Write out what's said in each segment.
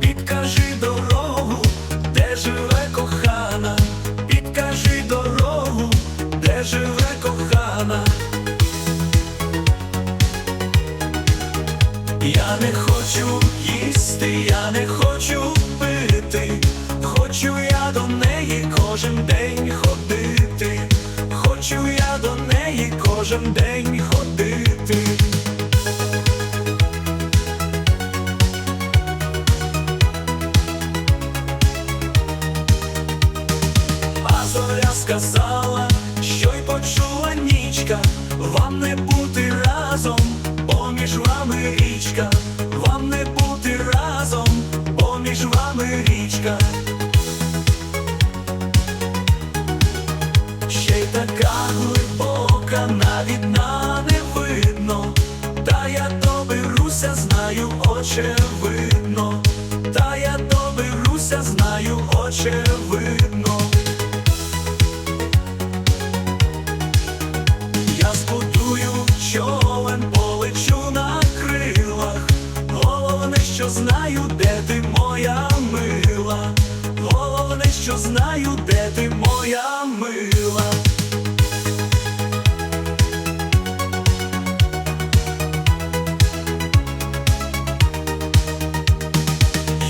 підкажи дорогу, де живе кохана, підкажи дорогу, де живе кохана. Я не хочу їсти, я не хочу пити, хочу я до неї кожен день ходити, хочу я до неї кожен день. Зоря сказала, що й почула нічка, вам не бути разом, поміж вами річка, вам не бути разом, поміж вами річка. Ще й така глибока, навіть дна не видно, та я доберуся, знаю, очевидно, та я доберуся, знаю, очевидно. що знаю, де ти моя мила, головне, що знаю, де ти моя мила.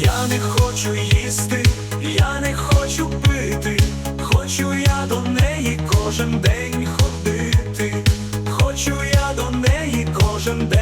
Я не хочу їсти, я не хочу пити, хочу я до неї кожен день ходити, хочу я до неї кожен день.